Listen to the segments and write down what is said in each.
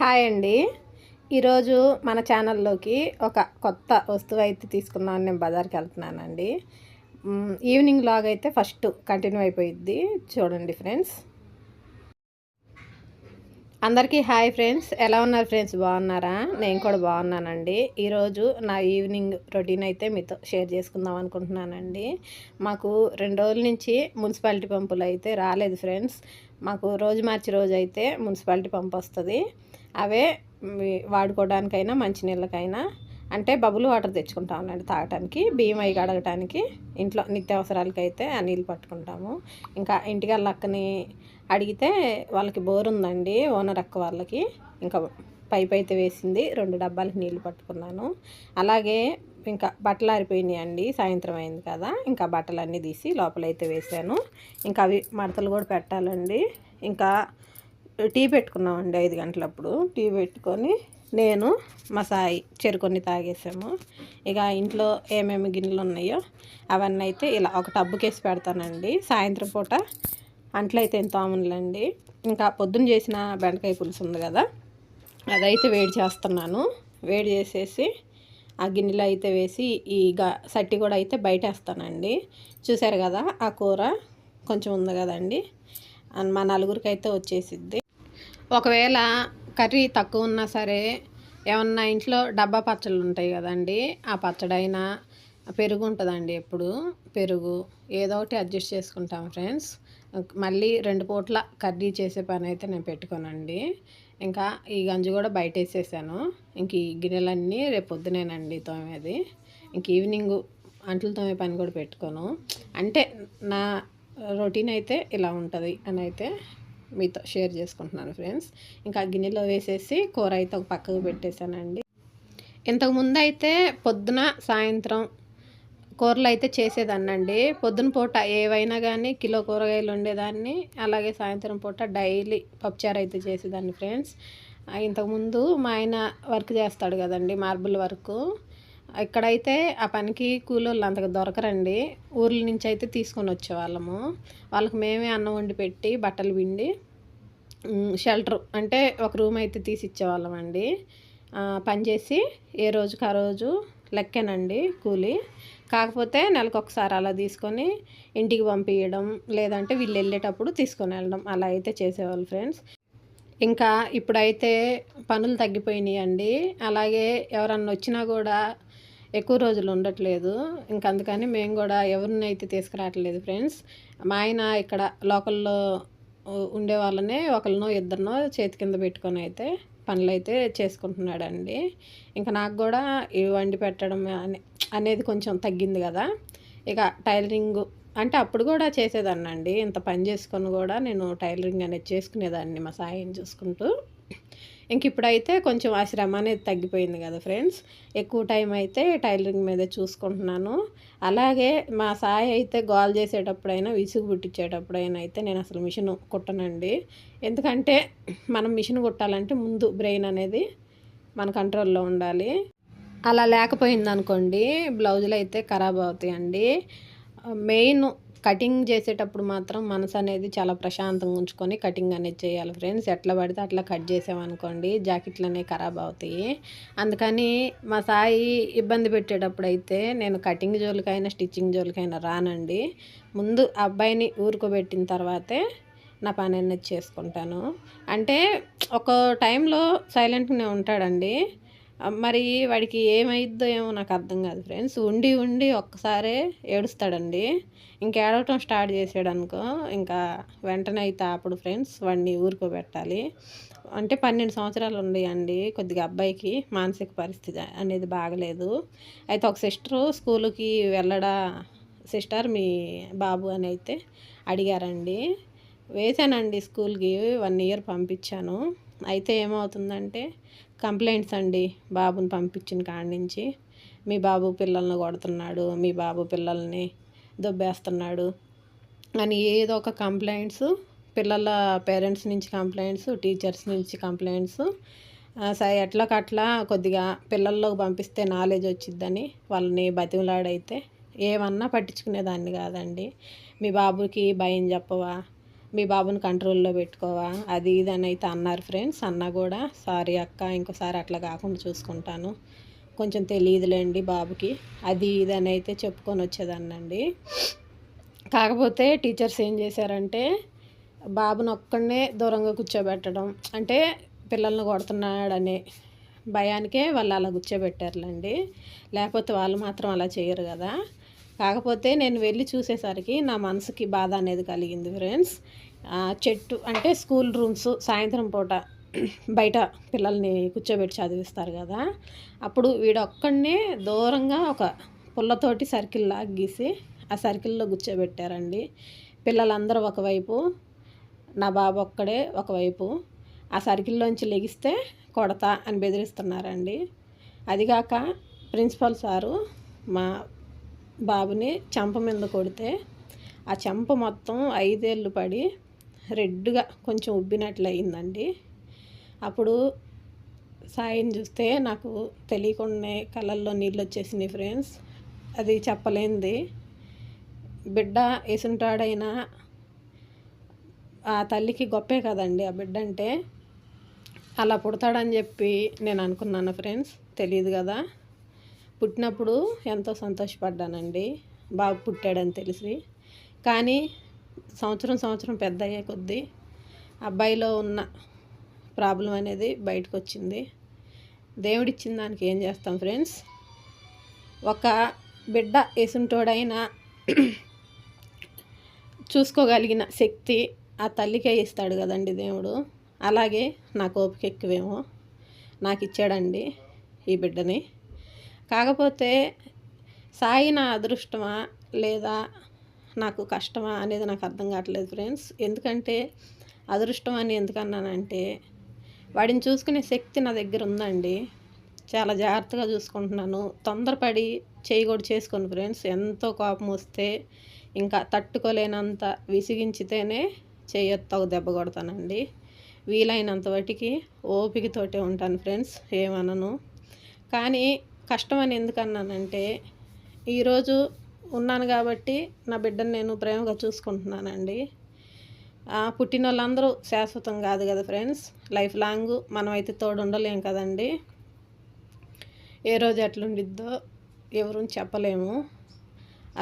Hi అండి. ఈరోజు మన ఛానల్లోకి ఒక కొత్త వస్తువు అయితే తీసుకున్నాను నేను బజార్కి వెళ్తున్నానండి. ఈవినింగ్ లాగ్ అయితే ఫస్ట్ కంటిన్యూ అయిపోయిద్ది. చూడండి ఫ్రెండ్స్. అందరికీ హాయ్ ఫ్రెండ్స్. ఎలా ఉన్నారు ఫ్రెండ్స్? బాగున్నారా? నేను కూడా బాగున్నానండి. ఈరోజు నా ఈవినింగ్ రొటీన్ అయితే మీతో షేర్ చేసుకుందాం అనుకుంటున్నానండి. మాకు రెండు రోజుల నుంచి మున్సిపాలిటీ పంపులు అయితే రాలేదు ఫ్రెండ్స్. మాకు రోజు మార్చి రోజు అయితే మున్సిపాలిటీ పంపు వస్తుంది. అవే వాడుకోవడానికైనా వాడుకోవడానికైనా మంచినీళ్ళకైనా అంటే బబుల్ వాటర్ తెచ్చుకుంటామండి తాగటానికి బియ్యం అవి కడగటానికి. ఇంట్లో నిత్యావసరాలకైతే ఆ నీళ్ళు పట్టుకుంటాము. ఇంకా ఇంటికి అక్కని అడిగితే వాళ్ళకి బోర్ ఉందండి ఓనర్ అక్క వాళ్ళకి. ఇంకా పైప్ అయితే వేసింది రెండు డబ్బాలకి నీళ్ళు పట్టుకున్నాను. అలాగే ఇంకా బట్టలు ఆరిపోయినాయి అండి సాయంత్రం అయింది కదా. ఇంకా బట్టలన్నీ తీసి లోపలైతే వేసాను ఇంకా అవి మడతలు కూడా పెట్టాలండి. ఇంకా టీ పెట్టుకున్నామండి ఐదు గంటలప్పుడు. టీ పెట్టుకొని నేను మా సాయి చెరుకొని తాగేసాము. ఇక ఇంట్లో ఏమేమి గిన్నెలు ఉన్నాయో అవన్నీ అయితే ఇలా ఒక టబ్బుకేసి పెడతానండి. సాయంత్రం పూట అంట్లయితే ఎంత ఆములండి ఇంకా పొద్దున్న చేసిన బెండకాయ పులుసు ఉంది కదా అదైతే వేడి చేస్తున్నాను. వేడి చేసేసి ఆ గిన్నెలో అయితే వేసి ఈ గా సట్టి కూడా అయితే బయట వేస్తానండి చూసారు కదా ఆ కూర కొంచెం ఉంది కదండి. మా నలుగురికి అయితే వచ్చేసిద్ది. ఒకవేళ కర్రీ తక్కువ ఉన్నా సరే ఏమన్నా ఇంట్లో డబ్బా పచ్చళ్ళు ఉంటాయి కదండి ఆ పచ్చడైనా పెరుగు ఉంటుందండి ఎప్పుడు. పెరుగు ఏదో ఒకటి అడ్జస్ట్ చేసుకుంటాం ఫ్రెండ్స్. మళ్ళీ రెండు పూట్ల కర్రీ చేసే పని అయితే నేను పెట్టుకోనండి. ఇంకా ఈ గంజు కూడా బయట వేసేసాను ఇంక ఈ గిన్నెలన్నీ రేపు పొద్దునేనండి తోమేది. ఇంక ఈవినింగ్ అంట్లు తోమే పని కూడా పెట్టుకోను. అంటే నా రొటీన్ అయితే ఇలా ఉంటుంది అని అయితే మీతో షేర్ చేసుకుంటున్నాను ఫ్రెండ్స్. ఇంకా గిన్నెలో వేసేసి కూర అయితే ఒక పక్కకు పెట్టేశానండి. ఇంతకుముందు అయితే పొద్దున సాయంత్రం కూరలు అయితే చేసేదాన్నండి. పొద్దున పూట ఏవైనా కానీ కిలో కూరగాయలు ఉండేదాన్ని అలాగే సాయంత్రం పూట డైలీ పప్పుచారు అయితే చేసేదాన్ని ఫ్రెండ్స్. ఇంతకుముందు మా ఆయన వర్క్ చేస్తాడు కదండి మార్బుల్ వర్క్. ఇక్కడైతే ఆ పనికి కూలోళ్ళు అంతగా దొరకరండి. ఊర్ల నుంచి అయితే తీసుకొని వచ్చేవాళ్ళము. వాళ్ళకి మేమే అన్నం వండి పెట్టి బట్టలు పిండి షెల్టర్ అంటే ఒక రూమ్ అయితే తీసి ఇచ్చేవాళ్ళం అండి పనిచేసి ఏ రోజుకి ఆ రోజు లెక్కేనండి కూలి. కాకపోతే నెలకు ఒకసారి అలా తీసుకొని ఇంటికి పంపించడం లేదంటే వీళ్ళు వెళ్ళేటప్పుడు తీసుకొని వెళ్ళడం. అలా అయితే చేసేవాళ్ళు ఫ్రెండ్స్. ఇంకా ఇప్పుడైతే పనులు తగ్గిపోయినాయి అండి అలాగే ఎవరన్నా వచ్చినా కూడా ఎక్కువ రోజులు ఉండట్లేదు. ఇంక అందుకని మేము కూడా ఎవరిని అయితే తీసుకురావట్లేదు ఫ్రెండ్స్. మా ఆయన ఇక్కడ లోకల్లో ఉండే వాళ్ళనే ఒకరినో ఇద్దరినో చేతి కింద పెట్టుకొని అయితే పనులు అయితే చేసుకుంటున్నాడండి. ఇంకా నాకు కూడా ఇవి వండి పెట్టడం అనే అనేది కొంచెం తగ్గింది కదా. ఇక టైలరింగ్ అంటే అప్పుడు కూడా చేసేదాన్ని అండి ఇంత పని చేసుకొని కూడా నేను టైలరింగ్ అనేది చేసుకునేదాన్ని మా సాయం చూసుకుంటూ. ఇంక ఇప్పుడైతే కొంచెం ఆ శ్రమ అనేది తగ్గిపోయింది కదా ఫ్రెండ్స్. ఎక్కువ టైం అయితే టైలరింగ్ మీదే చూసుకుంటున్నాను. అలాగే మా సాయి అయితే గోల్ చేసేటప్పుడైనా విసుగు పుట్టించేటప్పుడైనా అయితే నేను అసలు మిషన్ కుట్టనండి. ఎందుకంటే మనం మిషన్ కుట్టాలంటే ముందు బ్రెయిన్ అనేది మన కంట్రోల్లో ఉండాలి. అలా లేకపోయింది అనుకోండి బ్లౌజులు అయితే ఖరాబ్ అవుతాయండి. మెయిన్ కటింగ్ చేసేటప్పుడు మాత్రం మనసు అనేది చాలా ప్రశాంతంగా ఉంచుకొని కటింగ్ అనేది చేయాలి ఫ్రెండ్స్. ఎట్లా పడితే అట్లా కట్ చేసామనుకోండి జాకెట్లు అనేవి ఖరాబ్ అవుతాయి. అందుకని మా సాయి ఇబ్బంది పెట్టేటప్పుడు అయితే నేను కటింగ్ జోలికైనా స్టిచ్చింగ్ జోలికైనా రానండి. ముందు అబ్బాయిని ఊరుకోబెట్టిన తర్వాతే నా పని అనేది చేసుకుంటాను. అంటే ఒక టైంలో సైలెంట్గానే ఉంటాడండి. మరి వాడికి ఏమైద్దో ఏమో నాకు అర్థం కాదు ఫ్రెండ్స్. ఉండి ఉండి ఒక్కసారే ఏడుస్తాడండి. ఇంకా ఏడవటం స్టార్ట్ చేసాడు అనుకో ఇంకా వెంటనే అయితే అప్పుడు ఫ్రెండ్స్ వాడిని ఊరుకోబెట్టాలి. అంటే పన్నెండు సంవత్సరాలు ఉన్నాయండి కొద్దిగా అబ్బాయికి మానసిక పరిస్థితి అనేది బాగలేదు. అయితే ఒక సిస్టరు స్కూల్కి వెళ్ళడా సిస్టర్ మీ బాబు అని అయితే అడిగారండి. వేసానండి స్కూల్కి వన్ ఇయర్ పంపించాను. అయితే ఏమవుతుందంటే కంప్లైంట్స్ అండి బాబుని పంపించిన కాడి నుంచి. మీ బాబు పిల్లల్ని కొడుతున్నాడు మీ బాబు పిల్లల్ని దొబ్బేస్తున్నాడు అని ఏదో ఒక కంప్లైంట్స్ పిల్లల పేరెంట్స్ నుంచి కంప్లైంట్స్ టీచర్స్ నుంచి కంప్లైంట్స్. సరే ఎట్లకట్లా కొద్దిగా పిల్లల్లోకి పంపిస్తే నాలెడ్జ్ వచ్చిద్దని వాళ్ళని బతిమలాడైతే ఏమన్నా పట్టించుకునేదాన్ని కాదండి. మీ బాబుకి భయం చెప్పవా? మీ బాబుని కంట్రోల్లో పెట్టుకోవా? అది ఇది అని అయితే అన్నారు ఫ్రెండ్స్. అన్న కూడా సారీ అక్క ఇంకోసారి అట్లా కాకుండా చూసుకుంటాను. కొంచెం తెలియదులేండి బాబుకి. అది ఇది అని అయితే చెప్పుకొని వచ్చేదాన్నండి. కాకపోతే టీచర్స్ ఏం చేశారంటే బాబుని ఒక్కడనే దూరంగా కూర్చోబెట్టడం. అంటే పిల్లల్ని కొడుతున్నాడనే భయానికే వాళ్ళు అలా కూర్చోబెట్టారులేండి. లేకపోతే వాళ్ళు మాత్రం అలా చేయరు కదా. కాకపోతే నేను వెళ్ళి చూసేసరికి నా మనసుకి బాధ అనేది కలిగింది ఫ్రెండ్స్. చెట్టు అంటే స్కూల్ రూమ్స్ సాయంత్రం పూట బయట పిల్లల్ని కూర్చోబెట్టి చదివిస్తారు కదా. అప్పుడు వీడొక్కడనే దూరంగా ఒక పుల్లతోటి సర్కిల్ లాగా గీసి ఆ సర్కిల్లో కూర్చోబెట్టారండి. పిల్లలందరూ ఒకవైపు నా బాబు ఒక్కడే ఒకవైపు ఆ సర్కిల్లోంచి లెగిస్తే కొడతా అని బెదిరిస్తున్నారండి. అదిగాక ప్రిన్సిపల్ సారు మా బాబుని చెంప మీద కొడితే ఆ చెంప మొత్తం ఐదేళ్ళు పడి రెడ్గా కొంచెం ఉబ్బినట్లు అయిందండి అప్పుడు సాయిని చూస్తే నాకు తెలియకుండా కళ్ళల్లో నీళ్ళు వచ్చేసినాయి ఫ్రెండ్స్. అది చెప్పలేంది. బిడ్డ ఎసుంటాడైనా ఆ తల్లికి గొప్పే కదండి ఆ బిడ్డ అంటే. అలా పుడతాడని చెప్పి నేను అనుకున్నాను ఫ్రెండ్స్. తెలియదు కదా. పుట్టినప్పుడు ఎంతో సంతోషపడ్డానండి. బాబు పుట్టాడని తెలిసి. కానీ సంవత్సరం సంవత్సరం పెద్ద అయ్యే కొద్దీ అబ్బాయిలో ఉన్న ప్రాబ్లం అనేది బయటకు వచ్చింది దేవుడిచ్చిన దానికి ఏం చేస్తాం ఫ్రెండ్స్? ఒక బిడ్డ వేసుంటోడైనా చూసుకోగలిగిన శక్తి ఆ తల్లికే ఇస్తాడు కదండి దేవుడు. అలాగే నాకు ఓపిక ఎక్కువేమో నాకు ఇచ్చాడండి ఈ బిడ్డని. కాకపోతే సాయి నా అదృష్టమా లేదా నాకు కష్టమా అనేది నాకు అర్థం కావట్లేదు ఫ్రెండ్స్. ఎందుకంటే అదృష్టం అని ఎందుకన్నానంటే వాడిని చూసుకునే శక్తి నా దగ్గర ఉందండి. చాలా జాగ్రత్తగా చూసుకుంటున్నాను. తొందరపడి చేయకూడదు చేసుకోను ఫ్రెండ్స్. ఎంతో కోపం వస్తే ఇంకా తట్టుకోలేనంత విసిగించితేనే చేయొత్త దెబ్బ కొడతానండి. వీలైనంత వాటికి ఓపికతోటే ఉంటాను ఫ్రెండ్స్. ఏమనను. కానీ కష్టం అని ఎందుకన్నానంటే ఈరోజు ఉన్నాను కాబట్టి నా బిడ్డను నేను ప్రేమగా చూసుకుంటున్నానండి. పుట్టిన వాళ్ళందరూ శాశ్వతం కాదు కదా ఫ్రెండ్స్. లైఫ్ లాంగ్ మనమైతే తోడు ఉండలేం కదండి. ఏ రోజు ఎట్లుండిద్దో ఎవరు చెప్పలేము.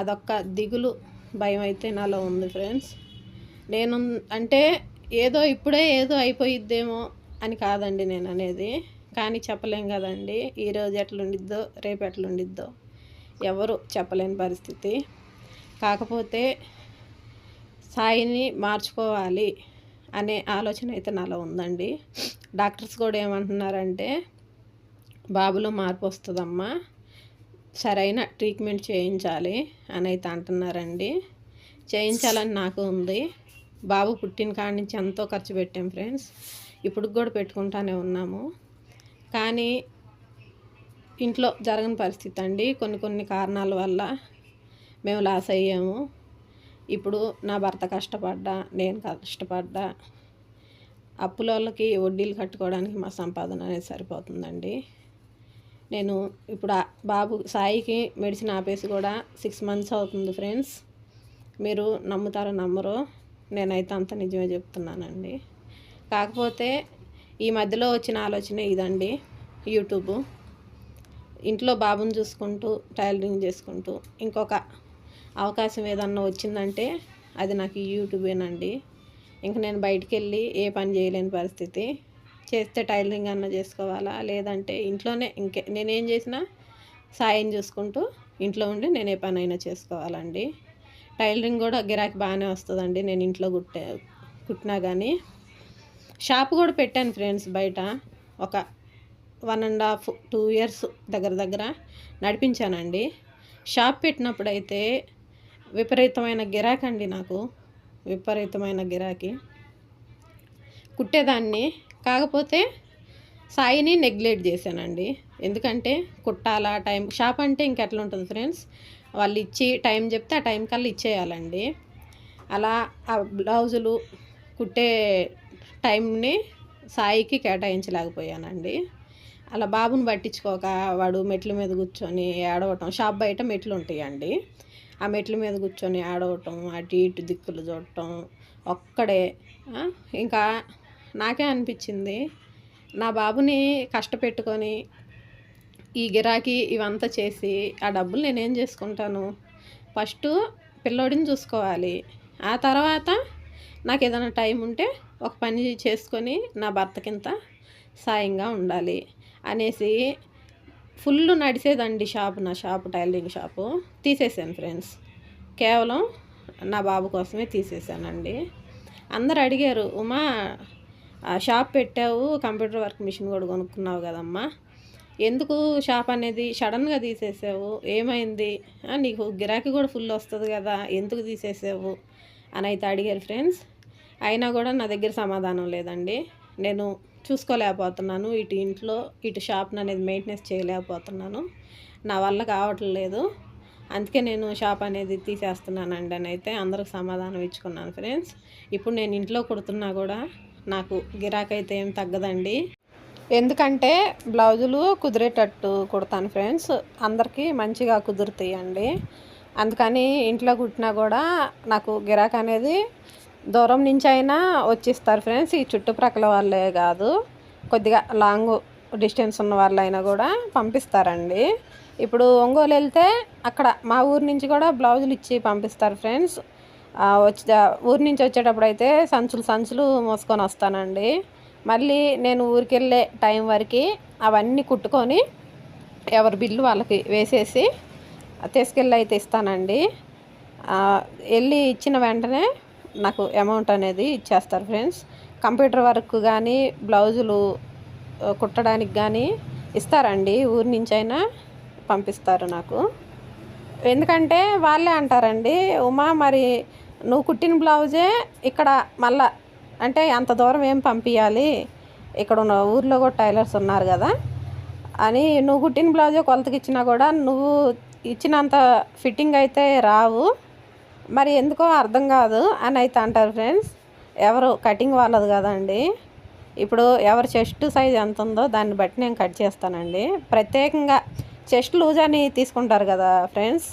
అదొక్క దిగులు భయం అయితే నాలో ఉంది ఫ్రెండ్స్. నేను అంటే ఏదో ఇప్పుడే ఏదో అయిపోయిద్దేమో అని కాదండి నేను అనేది కానీ చెప్పలేం కదండి. ఈరోజు ఎట్లుండిద్దో రేపు ఎట్లుండిద్దో. ఎవరు చెప్పలేని పరిస్థితి. కాకపోతే సాయిని మార్చుకోవాలి అనే ఆలోచన అయితే నాలో ఉందండి. డాక్టర్స్ కూడా ఏమంటున్నారంటే బాబులో మార్పు వస్తుందమ్మా. సరైన ట్రీట్మెంట్ చేయించాలి అని అయితే అంటున్నారండి. చేయించాలని నాకు ఉంది. బాబు పుట్టిన కాడి నుంచి ఎంతో ఖర్చు పెట్టాం ఫ్రెండ్స్. ఇప్పుడు కూడా పెట్టుకుంటానే ఉన్నాము. కానీ ఇంట్లో జరగని పరిస్థితి అండి. కొన్ని కొన్ని కారణాల వల్ల మేము లాస్ అయ్యాము. ఇప్పుడు నా భర్త కష్టపడ్డా నేను కష్టపడ్డా. అప్పులోళ్ళకి వడ్డీలు కట్టుకోవడానికి మా సంపాదన అనేది సరిపోతుందండి. నేను ఇప్పుడు బాబు సాయికి మెడిసిన్ ఆపేసి కూడా సిక్స్ మంత్స్ అవుతుంది ఫ్రెండ్స్. మీరు నమ్ముతారో నమ్మరో నేనైతే అంత నిజమే చెప్తున్నానండి. కాకపోతే ఈ మధ్యలో వచ్చిన ఆలోచన ఇదండి యూట్యూబ్. ఇంట్లో బాబుని చూసుకుంటూ టైలరింగ్ చేసుకుంటూ ఇంకొక అవకాశం ఏదన్నా వచ్చిందంటే అది నాకు యూట్యూబేనండి. ఇంక నేను బయటికి వెళ్ళి ఏ పని చేయలేని పరిస్థితి. చేస్తే టైలరింగ్ అన్న చేసుకోవాలా? లేదంటే ఇంట్లోనే ఇంకే నేనేం చేసినా సాయం చూసుకుంటూ ఇంట్లో ఉండి నేను ఏ పని అయినా చేసుకోవాలండి. టైలరింగ్ కూడా గిరాకీ బాగానే వస్తుందండి. నేను ఇంట్లో కుట్టే కుట్టినా కానీ షాప్ కూడా పెట్టాను ఫ్రెండ్స్ బయట. ఒక one and half two years దగ్గర దగ్గర నడిపించానండి. షాప్ పెట్టినప్పుడైతే విపరీతమైన గిరాకీ అండి నాకు. విపరీతమైన గిరాకీ. కుట్టేదాన్ని. కాకపోతే సాయిని నెగ్లెక్ట్ చేశానండి. ఎందుకంటే కుట్టాలా టైం షాప్ అంటే ఇంకెట్లా ఉంటుంది ఫ్రెండ్స్? వాళ్ళు ఇచ్చి టైం చెప్తే ఆ టైం కల్లా ఇచ్చేయాలండి. అలా ఆ బ్లౌజులు కుట్టే టైంని సాయికి కేటాయించలేకపోయానండి. అలా బాబుని పట్టించుకోక వాడు మెట్ల మీద కూర్చొని ఆడవటం షాప్ బయట మెట్లు ఉంటాయండి. ఆ మెట్ల మీద కూర్చొని ఆడవటం అటు ఇటు దిక్కులు చూడటం ఒక్కడే. ఇంకా నాకే అనిపించింది నా బాబుని కష్టపెట్టుకొని ఈ గిరాకీ ఇవంతా చేసి ఆ డబ్బులు నేనేం చేసుకుంటాను? ఫస్ట్ పిల్లోడిని చూసుకోవాలి. ఆ తర్వాత నాకు ఏదైనా టైం ఉంటే ఒక పని చేసుకొని నా భర్తకింత సాయంగా ఉండాలి. అనేసి ఫుల్ నడిచేదండి షాప్ నా షాప్ టైలరింగ్ షాపు. తీసేసాను ఫ్రెండ్స్. కేవలం నా బాబు కోసమే తీసేసానండి. అందరు అడిగారు ఉమా షాప్ పెట్టావు కంప్యూటర్ వర్క్ మిషన్ కూడా కొనుక్కున్నావు కదమ్మా. ఎందుకు షాప్ అనేది సడన్గా తీసేసావు? ఏమైంది? నీకు గిరాకీ కూడా ఫుల్ వస్తుంది కదా ఎందుకు తీసేసావు? అని అయితే అడిగారు ఫ్రెండ్స్. అయినా కూడా నా దగ్గర సమాధానం లేదండి. నేను చూసుకోలేకపోతున్నాను. ఇటు ఇంట్లో ఇటు షాప్ని అనేది మెయింటెనెన్స్ చేయలేకపోతున్నాను. నా వల్ల కావట్లేదు. అందుకే నేను షాప్ అనేది తీసేస్తున్నానండి అని అయితే అందరికి సమాధానం ఇచ్చుకున్నాను ఫ్రెండ్స్. ఇప్పుడు నేను ఇంట్లో కుడుతున్నా కూడా నాకు గిరాకైతే ఏం తగ్గదండి. ఎందుకంటే బ్లౌజులు కుదిరేటట్టు కుడతాను ఫ్రెండ్స్. అందరికీ మంచిగా కుదురుతాయండి. అందుకని ఇంట్లో కుట్టినా కూడా నాకు గిరాక్ అనేది దూరం నుంచి అయినా వచ్చిస్తారు ఫ్రెండ్స్. ఈ చుట్టుప్రక్కల వాళ్ళే కాదు. కొద్దిగా లాంగ్ డిస్టెన్స్ ఉన్న వాళ్ళైనా కూడా పంపిస్తారండి. ఇప్పుడు ఒంగోలు వెళ్తే అక్కడ మా ఊరు నుంచి కూడా బ్లౌజులు ఇచ్చి పంపిస్తారు ఫ్రెండ్స్. వచ్చి ఊరి నుంచి వచ్చేటప్పుడు అయితే సంచులు సంచులు మోసుకొని వస్తానండి. మళ్ళీ నేను ఊరికి వెళ్ళే టైం వరకు అవన్నీ కుట్టుకొని ఎవరి బిల్లు వాళ్ళకి వేసేసి తీసుకెళ్ళి అయితే ఇస్తానండి. వెళ్ళి ఇచ్చిన వెంటనే నాకు అమౌంట్ అనేది ఇచ్చేస్తారు ఫ్రెండ్స్ కంప్యూటర్ వర్క్ కానీ బ్లౌజులు కుట్టడానికి కానీ ఇస్తారండి. ఊరి నుంచి అయినా పంపిస్తారు నాకు. ఎందుకంటే వాళ్ళే అంటారండి ఉమా మరి నువ్వు కుట్టిన బ్లౌజే ఇక్కడ మళ్ళా అంటే అంత దూరం ఏం పంపించాలి ఇక్కడ ఉన్న ఊర్లో కూడా టైలర్స్ ఉన్నారు కదా అని నువ్వు కుట్టిన బ్లౌజే కొలతకి ఇచ్చినా కూడా నువ్వు ఇచ్చినంత ఫిట్టింగ్ అయితే రావు. మరి ఎందుకో అర్థం కాదు అని అయితే అంటారు ఫ్రెండ్స్ ఎవరు కటింగ్ వాళ్ళదు కదండి. ఇప్పుడు ఎవరు చెస్ట్ సైజ్ ఎంత ఉందో దాన్ని బట్టి నేను కట్ చేస్తానండి. ప్రత్యేకంగా చెస్ట్ లూజ్ అని తీసుకుంటారు కదా ఫ్రెండ్స్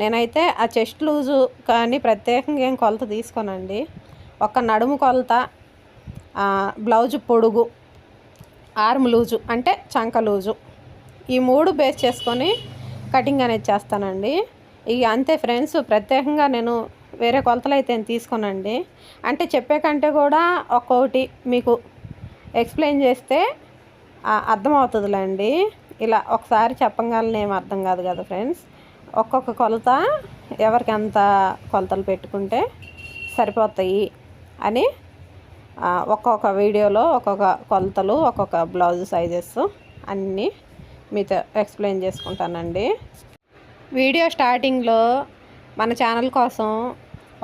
నేనైతే ఆ చెస్ట్ లూజు కానీ ప్రత్యేకంగా ఏం కొలత తీసుకోనండి. ఒక నడుము కొలత బ్లౌజ్ బ్లౌజు పొడుగు ఆర్మ్ లూజు అంటే చంక లూజు ఈ మూడు బేస్ చేసుకొని కటింగ్ అనేది చేస్తానండి. ఇక అంతే ఫ్రెండ్స్ ప్రత్యేకంగా నేను వేరే కొలతలు అయితే తీసుకోనండి. అంటే చెప్పే కంటే కూడా ఒక్కొక్కటి మీకు ఎక్స్ప్లెయిన్ చేస్తే అర్థమవుతుందిలేండి. ఇలా ఒకసారి చెప్పగానే ఏం అర్థం కాదు కదా ఫ్రెండ్స్ ఒక్కొక్క కొలత ఎవరికి ఎంత కొలతలు పెట్టుకుంటే సరిపోతాయి అని ఒక్కొక్క వీడియోలో ఒక్కొక్క కొలతలు ఒక్కొక్క బ్లౌజ్ సైజెస్ అన్నీ మీతో ఎక్స్ప్లెయిన్ చేసుకుంటానండి. వీడియో స్టార్టింగ్లో మన ఛానల్ కోసం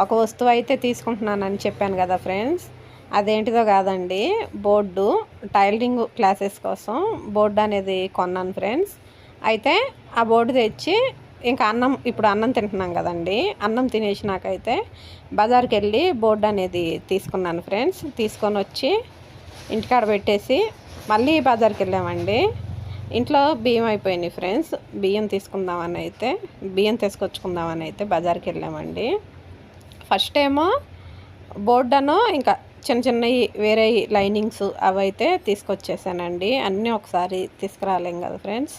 ఒక వస్తువు అయితే తీసుకుంటున్నానని చెప్పాను కదా ఫ్రెండ్స్. అదేంటిదో కాదండి బోర్డు టైలరింగ్ క్లాసెస్ కోసం బోర్డు అనేది కొన్నాను ఫ్రెండ్స్. అయితే ఆ బోర్డు తెచ్చి ఇంకా అన్నం ఇప్పుడు అన్నం తింటున్నాం కదండి. అన్నం తినేసినాకైతే బజార్కి వెళ్ళి బోర్డు అనేది తీసుకున్నాను ఫ్రెండ్స్. తీసుకొని వచ్చి ఇంటికాడ పెట్టేసి మళ్ళీ బజార్కి వెళ్ళామండి ఇంట్లో బియ్యం అయిపోయినాయి ఫ్రెండ్స్. బియ్యం తీసుకుందామని అయితే బియ్యం తీసుకొచ్చుకుందామని అయితే బజార్కి వెళ్ళామండి. ఫస్ట్ ఏమో బోర్డను ఇంకా చిన్న చిన్నవి వేరే లైనింగ్స్ అవైతే తీసుకొచ్చేసానండి. అన్నీ ఒకసారి తీసుకురాలేం కదా ఫ్రెండ్స్.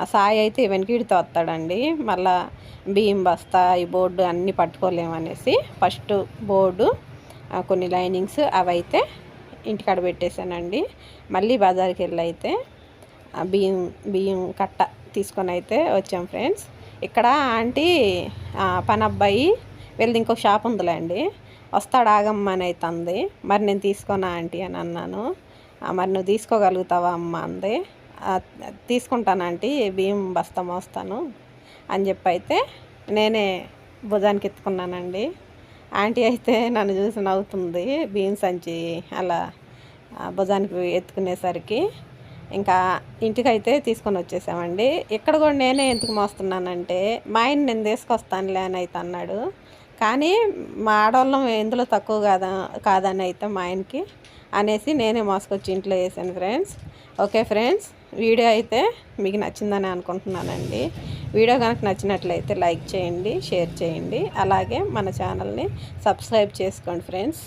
ఆ సాయి అయితే వెనకిడితో వస్తాడండి. మళ్ళా బియ్యం బస్తా ఈ బోర్డు అన్నీ పట్టుకోలేమనేసి ఫస్ట్ బోర్డు కొన్ని లైనింగ్స్ అవైతే ఇంటికాడ పెట్టేశానండి మళ్ళీ బజార్కి వెళ్ళి అయితే బియ్యం బియ్యం కట్ట తీసుకొని అయితే వచ్చాం ఫ్రెండ్స్. ఇక్కడ ఆంటీ పనబ్బాయి పని అబ్బాయి వెళ్ళి ఇంకో షాప్ ఉందిలేండి. వస్తాడు ఆగమ్మ అని అయితే అంది మరి నేను తీసుకోనా ఆంటీ అని అన్నాను. మరి నువ్వు తీసుకోగలుగుతావా అమ్మ అంది. "ఆ, తీసుకుంటాను ఆంటీ బియ్యం బస్తా మోస్తాను అని చెప్పి అయితే నేనే భుజానికి ఎత్తుకున్నానండి. ఆంటీ అయితే నన్ను చూసి నవ్వుతుంది బియ్యం సంచి అలా భుజానికి ఎత్తుకునేసరికి. ఇంకా ఇంటికైతే తీసుకొని వచ్చేసామండి. ఇక్కడ కూడా నేనే ఎందుకు మోస్తున్నానంటే మా ఆయన నేను తీసుకొస్తానులే అని అయితే అన్నాడు. కానీ మా ఆడవాళ్ళం ఎందులో తక్కువ కాదా కాదని అయితే మా ఆయనకి అనేసి నేనే మోసుకొచ్చి ఇంట్లో వేసాను ఫ్రెండ్స్. ఓకే ఫ్రెండ్స్ వీడియో అయితే మీకు నచ్చిందని అనుకుంటున్నానండి. వీడియో కనుక నచ్చినట్లయితే లైక్ చేయండి షేర్ చేయండి. అలాగే మన ఛానల్ని సబ్స్క్రైబ్ చేసుకోండి ఫ్రెండ్స్.